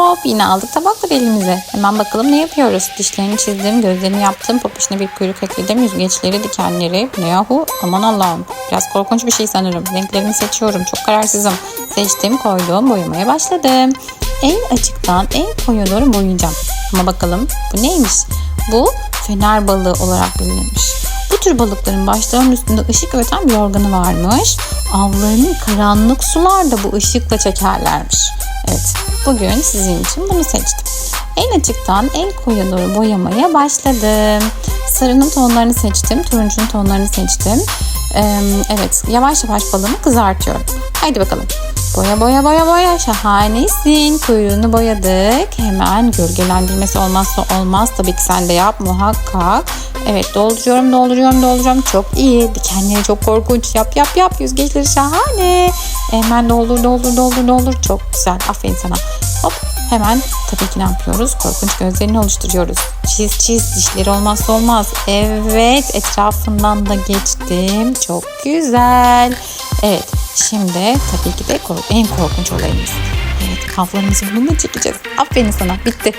Hop yine aldık tabakları elimize. Hemen bakalım ne yapıyoruz. Dişlerini çizdim, gözlerini yaptım, popişine bir kuyruk ekledim, yüzgeçleri, dikenleri. Ne yahu? Aman Allah'ım. Biraz korkunç bir şey sanırım. Renklerini seçiyorum. Çok kararsızım. Seçtim, koydum, boyamaya başladım. En açıktan en koyu doğru boyayacağım. Ama bakalım bu neymiş? Bu fener balığı olarak bilinirmiş. Bu tür balıkların başlarının üstünde ışık üreten bir organı varmış. Avlarını karanlık sularda bu ışıkla çekerlermiş. Evet, bugün sizin için bunu seçtim. En açıktan en koyu doğru boyamaya başladım. Sarının tonlarını seçtim, turuncunun tonlarını seçtim. Ee, evet, yavaş yavaş balığımı kızartıyorum. Haydi bakalım. Boya boya boya boya şahanesin. Kuyruğunu boyadık. Hemen gölgelendirmesi olmazsa olmaz. Tabii ki sen de yap muhakkak. Evet dolduruyorum dolduruyorum dolduruyorum. Çok iyi. Dikenleri çok korkunç. Yap yap yap. Yüzgeçleri şahane. Hemen doldur doldur doldur doldur. Çok güzel. Aferin sana. Hop hemen tabii ki ne yapıyoruz? Korkunç gözlerini oluşturuyoruz. Çiz çiz dişleri olmazsa olmaz. Evet etrafından da geçtim. Çok güzel. Evet şimdi tabii ki de kork- en korkunç olayımız. Evet kaflarımızı bununla çekeceğiz. Aferin sana bitti.